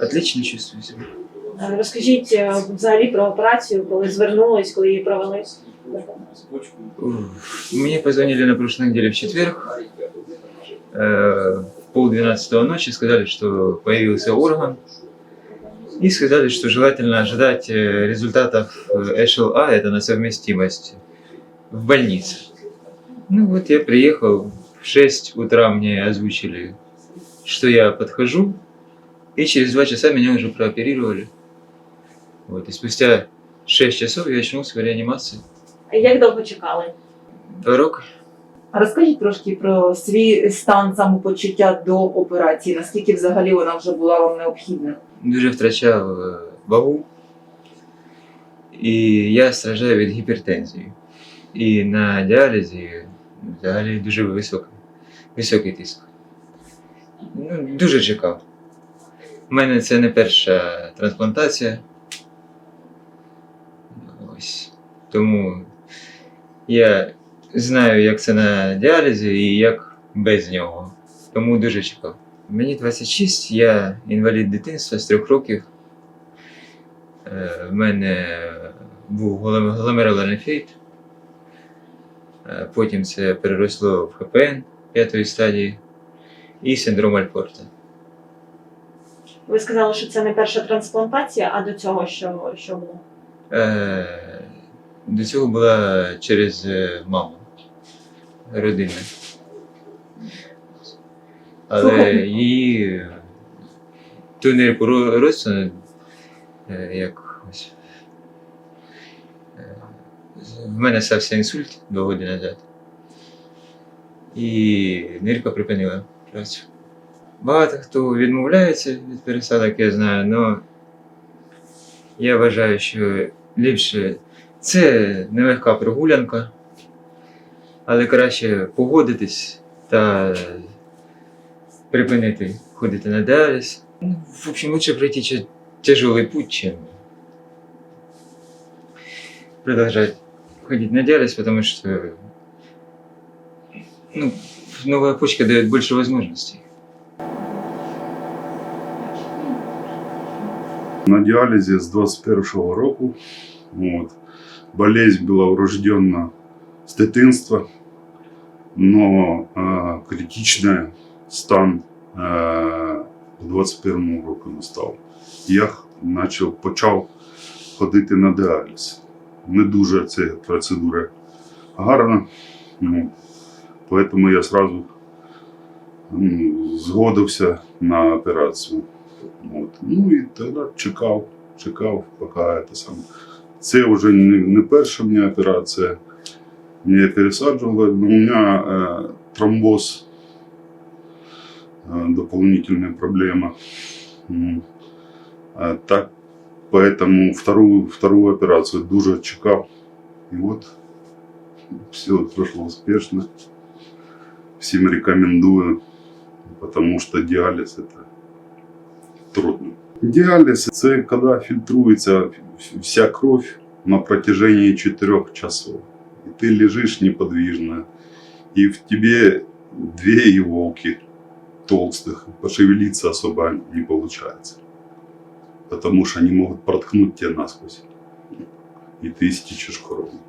Отлично чувствую себя. Е, Розкажіть е, взагалі про операцію, коли звернулись, коли її провели. Уф. Мне позвонили на прошлой неделе в четверг. Э, В полдвенадцатого ночи сказали, что появился орган. И сказали, что желательно ожидать э, результатов э, HLA, это на совместимость, в больнице. Ну вот я приехал, в 6 утра мне озвучили, что я подхожу, и через 2 часа меня уже прооперировали. Вот, и спустя 6 часов я очнулся в реанимации. А Як довго чекали? Два роки. А Розкажіть трошки про свій стан самопочуття до операції, наскільки взагалі вона вже була вам необхідна? дуже втрачав е, вагу, і я страждаю від гіпертензії. І на діалізі взагалі дуже високий, високий тиск. Ну, дуже чекав. У мене це не перша трансплантація. Ось. Тому я знаю, як це на діалізі і як без нього. Тому дуже чекав. Мені 26, я інвалід дитинства з трьох років. Е, В мене був голем- фейт. Е, Потім це переросло в ХПН п'ятої стадії і синдром Альпорта. Ви сказали, що це не перша трансплантація, а до цього що, що було? Е, До цього була через е, маму родина. Але її ту нирку ро- е, як ось. е, В мене стався інсульт два роки назад. І нирка припинила працю. Багато хто відмовляється від пересадок, я знаю, але я вважаю, що ліпше це нелегка прогулянка, але краще погодитись та припинити ходити на діаліз. Ну, в общем, лучше пройти тяжелый путь, чем продолжать ходить на диализ, потому что ну, новая почка дает больше возможностей. на діалізі з 21-го року. От. Болезнь була врожденна з дитинства, но е, критичний стан у 21-му року настав. Я почав, почав ходити на діаліз. Не дуже ця процедура гарна, ну, тому я одразу згодився на операцію. От. Ну і тоді чекав, чекав, поки це саме. Це вже не, перша моя операція. Мене пересаджували, но у мене е, тромбоз, е, дополнительная проблема. Е, так, поэтому вторую, вторую операцию дуже чекав. І от все прошло успешно. Всім рекомендую, потому что диализ это трудно. Диализ – це коли фільтрується вся кров на протяжении 4 часов. И ты лежишь неподвижно, и в тебе две иголки толстых, пошевелиться особо не получается. Потому что они могут проткнуть тебя насквозь. И ты истечешь кровью.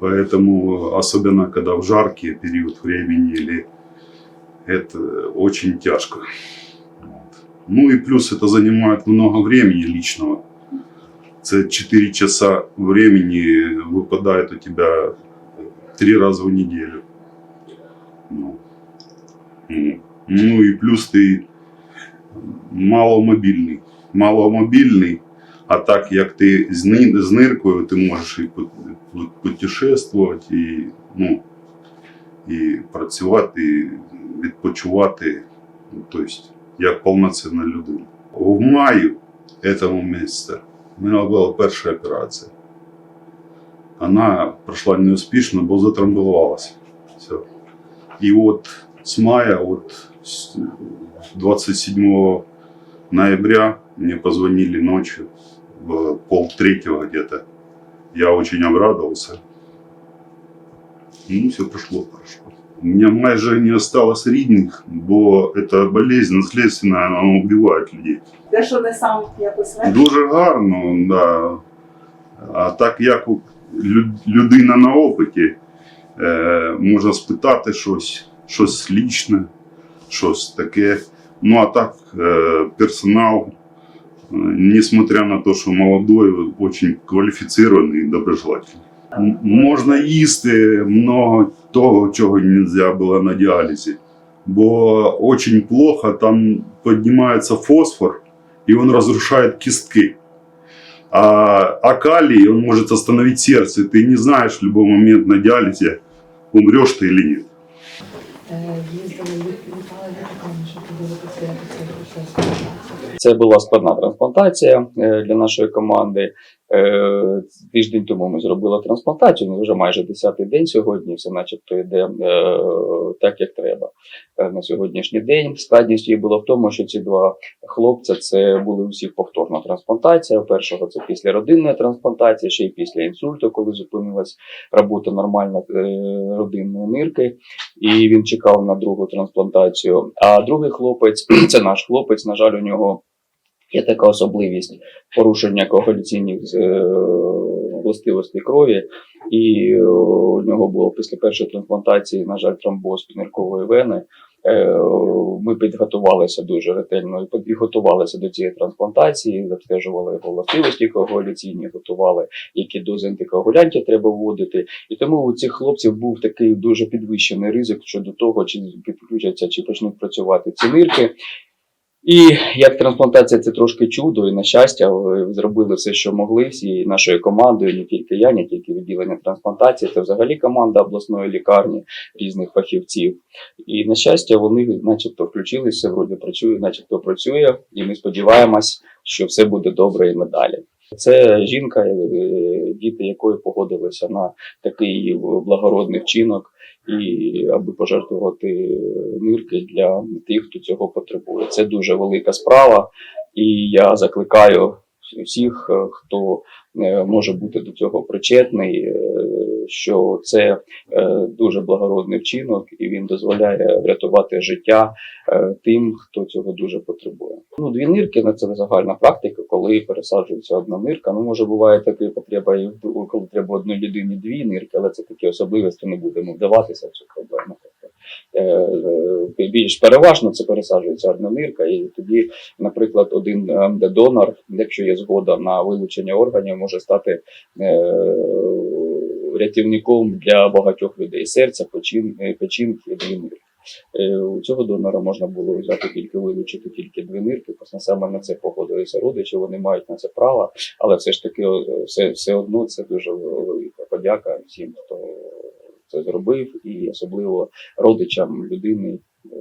Поэтому, особенно когда в жаркий период времени, или это очень тяжко. Вот. Ну и плюс это занимает много времени личного. Это 4 часа времени выпадает у тебя три раза в неделю. Ну, ну и плюс ты маломобільний. Маломобільний, а так як ти з ниркою, ти можеш і пут- пут- путешествувати, і, ну, і працювати, і відпочивати. Ну, тобто, як повноцінна людина. В маю цього місяця у мене була перша операція. Вона пройшла неуспішно, бо затрамбувалася. І от з мая, от 27 ноября мне позвонили ночью в полтретьего где-то. Я очень обрадовался. Ну, все прошло хорошо. У меня майже не осталось рідних, бо эта болезнь наследственная, она убивает людей. Те, що не сам якось легше. Дуже гарно, да. А так як людина на опиті, е, можна спитати щось, щось лічне, щось таке. Ну а так, е, персонал, несмотря на те, що молодой, очень кваліфіцірований і доброжелательний. М- Можна їсти много того, чого не можна було на діалізі. Бо очень плохо, там піднімається фосфор, и он разрушает кистки. А, а калий, он может остановить сердце. Ты не знаешь в любой момент на диализе, умрешь ты или нет. Їздили, літали літаками, щоб подивитися, як це процес. Це була складна трансплантація е, для нашої команди. Е, Тиждень тому ми зробили трансплантацію. Ну вже майже 10-й день сьогодні. Все, начебто, йде е, так, як треба на сьогоднішній день. Складність її була в тому, що ці два хлопця це були у всіх повторна трансплантація. Першого це після родинної трансплантації, ще й після інсульту, коли зупинилась робота нормальна родинної нирки, і він чекав на другу трансплантацію. А другий хлопець це наш хлопець. На жаль, у нього є така особливість порушення коагуляційних е, властивостей крові, і е, у нього було після першої трансплантації, на жаль, тромбоз підниркової вени. Е, Ми підготувалися дуже ретельно і підготувалися до цієї трансплантації, обстежували його властивості коагуляційні, готували, які дози антикоагулянтів треба вводити. І тому у цих хлопців був такий дуже підвищений ризик щодо того, чи підключаться, чи почнуть працювати ці нирки. І як трансплантація це трошки чудо, і на щастя, зробили все, що могли, всі нашою командою, не тільки я, не тільки відділення трансплантації, це взагалі команда обласної лікарні різних фахівців. І на щастя, вони, начебто, включилися, вроді працює, начебто працює, і ми сподіваємось, що все буде добре і надалі. Це жінка, е, діти якої погодилися на такий благородний вчинок і аби пожертвувати нирки для тих, хто цього потребує. Це дуже велика справа, і я закликаю всіх, е, хто е, може бути до цього причетний, що це дуже благородний вчинок, і він дозволяє врятувати життя тим, хто цього дуже потребує. Ну, дві нирки на це загальна практика, коли пересаджується одна нирка. Ну, може, буває така потреба, і коли треба одній людині дві нирки, але це такі особливості, не будемо вдаватися в цю проблему. Тобто, е, е, Більш переважно це пересаджується одна нирка, і тоді, наприклад, один е, донор, якщо є згода на вилучення органів, може стати рятівником для багатьох людей серця, печінки, дві нирки. Е, У цього донора можна було взяти тільки вилучити тільки дві нирки, просто саме на це погодилися родичі, вони мають на це право, але все ж таки все, все одно це дуже велика подяка всім, хто це зробив, і особливо родичам людини, е,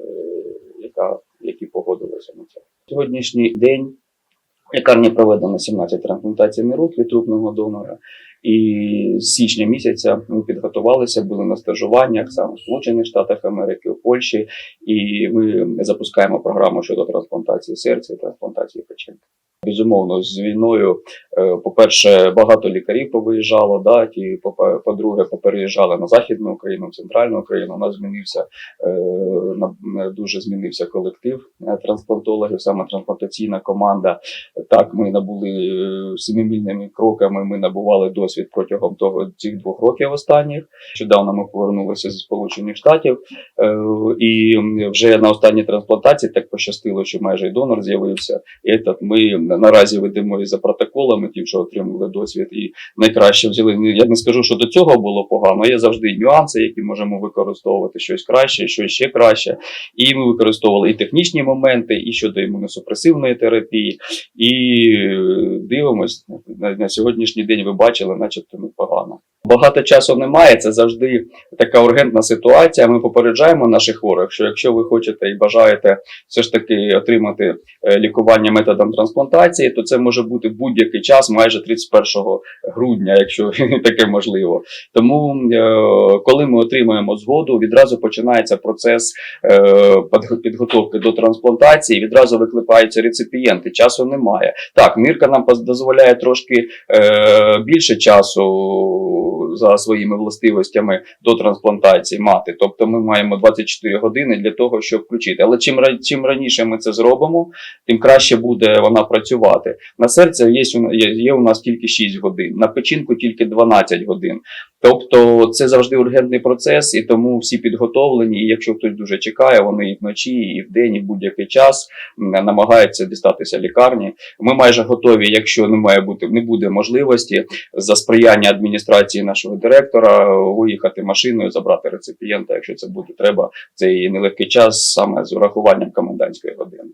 яка, які погодилися на це. Сьогоднішній день лікарні проведено 17 трансплантацій нирок від трупного донора. І з січня місяця ми підготувалися, були на стажуваннях саме в Сполучених Штатах Америки, у Польщі, і ми запускаємо програму щодо трансплантації серця і трансплантації печінки. Безумовно, з війною, е, по-перше, багато лікарів повиїжджало, да, ті, по- по-друге, попереїжджали на Західну Україну, в центральну Україну. У нас змінився е, дуже змінився колектив е, трансплантологів, саме трансплантаційна команда. Так, ми набули семимільними кроками. Ми набували досвід протягом того цих двох років останніх. Щодавно ми повернулися зі Сполучених Штатів, і вже на останній трансплантації так пощастило, що майже й донор з'явився. І этот ми наразі ведемо і за протоколами, ті, що отримали досвід, і найкраще взяли. Я не скажу, що до цього було погано. Є завжди нюанси, які можемо використовувати щось краще, щось ще краще. І ми використовували і технічні моменти, і щодо імуносупресивної терапії, і е, дивимось на, сьогоднішній день. Ви бачили, начебто непогано. Багато часу немає. Це завжди така ургентна ситуація. Ми попереджаємо наших хворих, що якщо ви хочете і бажаєте все ж таки отримати е, лікування методом трансплантації, то це може бути будь-який час, майже 31 грудня, якщо таке можливо. Тому, е, коли ми отримуємо згоду, відразу починається процес е, підготовки до трансплантації, відразу викликаються реципієнти. Часу немає. Так, мірка нам дозволяє трошки більше часу за своїми властивостями до трансплантації мати. Тобто ми маємо 24 години для того, щоб включити. Але чим чим раніше ми це зробимо, тим краще буде вона працювати. На серце є, є у нас тільки 6 годин, на печінку тільки 12 годин. Тобто це завжди ургентний процес, і тому всі підготовлені. І якщо хтось дуже чекає, вони і вночі, і вдень, і будь-який час намагаються дістатися лікарні. Ми майже готові, якщо не має бути, не буде можливості за сприяння адміністрації нашого директора виїхати машиною, забрати реципієнта, якщо це буде треба, в цей нелегкий час саме з урахуванням комендантської години.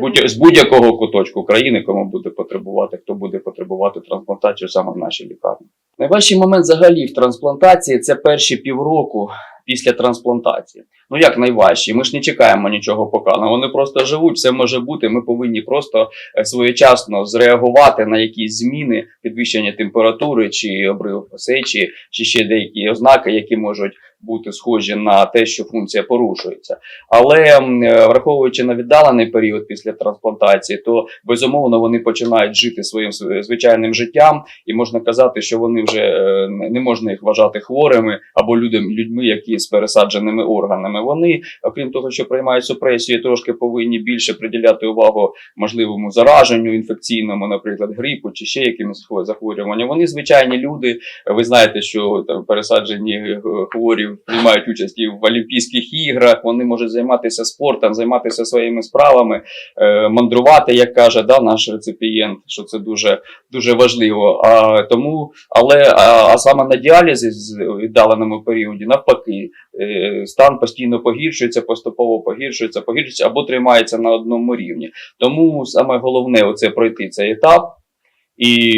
Будь, з будь-якого куточку країни, кому буде потребувати, хто буде потребувати трансплантацію саме в нашій лікарні. Найважчий момент взагалі в трансплантації це перші півроку після трансплантації. Ну як найважчі? Ми ж не чекаємо нічого поканого. Вони просто живуть, все може бути. Ми повинні просто е, своєчасно зреагувати на якісь зміни, підвищення температури чи обрив сечі, чи ще деякі ознаки, які можуть бути схожі на те, що функція порушується. Але е, враховуючи на віддалений період після трансплантації, то безумовно вони починають жити своїм звичайним життям, і можна казати, що вони вже е, не можна їх вважати хворими або людям, людьми, які з пересадженими органами. Вони, окрім того, що приймають супресію, трошки повинні більше приділяти увагу можливому зараженню інфекційному, наприклад, грипу чи ще якимось хво- захворюванням. Вони звичайні люди. Ви знаєте, що там пересаджені е, хворі приймають участь і в Олімпійських іграх. Вони можуть займатися спортом, займатися своїми справами, е, мандрувати, як каже да, наш реципієнт, що це дуже дуже важливо. А тому, але а, а саме на діалізі з віддаленому періоді, навпаки, е, стан постійно погіршується, поступово погіршується, погіршується або тримається на одному рівні. Тому саме головне оце пройти цей етап. І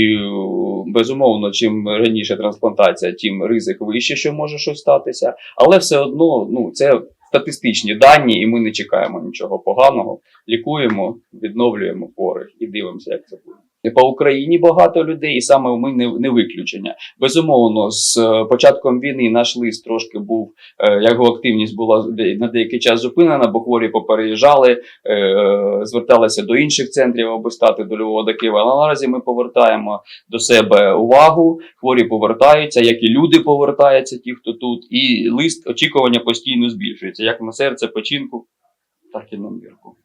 безумовно, чим раніше трансплантація, тим ризик вище, що може щось статися. Але все одно, ну це статистичні дані, і ми не чекаємо нічого поганого. Лікуємо, відновлюємо хворих і дивимося, як це буде. По Україні багато людей, і саме ми не, не виключення. Безумовно, з е, початком війни наш лист трошки був, е, його активність була на деякий час зупинена, бо хворі попереїжджали, е, зверталися до інших центрів, аби стати до Львова до Києва. Але наразі ми повертаємо до себе увагу. Хворі повертаються, як і люди повертаються, ті, хто тут, і лист очікування постійно збільшується, як на серце, печінку, так і на мірку.